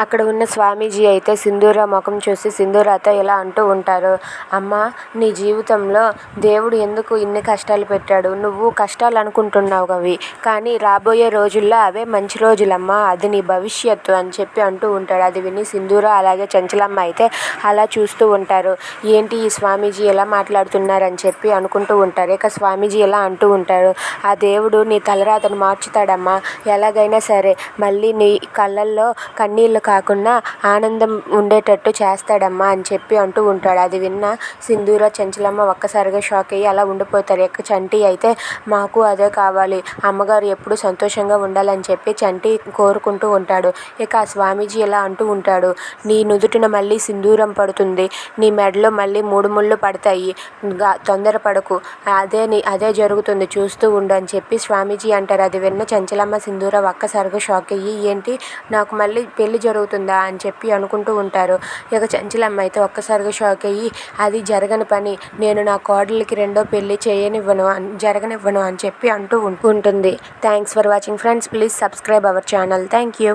అక్కడ ఉన్న స్వామీజీ అయితే సింధూర ముఖం చూసి సింధూరాతో ఇలా అంటూ ఉంటారు. అమ్మ నీ జీవితంలో దేవుడు ఎందుకు ఇన్ని కష్టాలు పెట్టాడు? నువ్వు కష్టాలు అనుకుంటున్నావు అవి కానీ రాబోయే రోజుల్లో అవే మంచి రోజులమ్మా. అది నీ భవిష్యత్తు అని చెప్పి అంటూ ఉంటాడు అది విని సింధూర అలాగే చంచలమ్మ అయితే అలా చూస్తూ ఉంటారు. ఏంటి ఈ స్వామీజీ ఎలా మాట్లాడుతున్నారని చెప్పి అనుకుంటూ ఉంటారు. ఇక స్వామీజీ ఇలా అంటూ ఉంటారు. ఆ దేవుడు నీ తలరాతను మార్చుతాడమ్మా. ఎలాగైనా సరే మళ్ళీ నీ కళ్ళల్లో కన్నీళ్ళు కాకుండా ఆనందం ఉండేటట్టు చేస్తాడమ్మా అని చెప్పి అంటూ ఉంటాడు. అది విన్న సింధూర చంచలమ్మ ఒక్కసారిగా షాక్ అయ్యి అలా ఉండిపోతారు. ఇక చంటి అయితే మాకు అదే కావాలి. అమ్మగారు ఎప్పుడు సంతోషంగా ఉండాలని చెప్పి చంటి కోరుకుంటూ ఉంటాడు. ఇక ఆ స్వామీజీ ఇలా అంటూ ఉంటాడు. నీ నుదుటిన మళ్ళీ సింధూరం పడుతుంది. నీ మెడలో మళ్ళీ మూడు ముళ్ళు పడతాయి. గా తొందరపడకు అదే నీ అదే జరుగుతుంది. చూస్తూ ఉండు అని చెప్పి స్వామీజీ అంటారు. అది విన్న చంచలమ్మ సింధూర ఒక్కసారిగా షాక్ అయ్యి ఏంటి? నాకు మళ్ళీ పెళ్ళి జరుగుతుందా అని చెప్పి అనుకుంటూ ఉంటారు. ఇక చంచలమ్మ అయితే ఒక్కసారిగా షాక్ అయ్యి అది జరగని పని నేను నా కోడలికి రెండో పెళ్ళి చేయనివ్వను అని జరగనివ్వను అని చెప్పి అంటూ ఉంటుంది. Thanks for watching friends please subscribe our channel thank you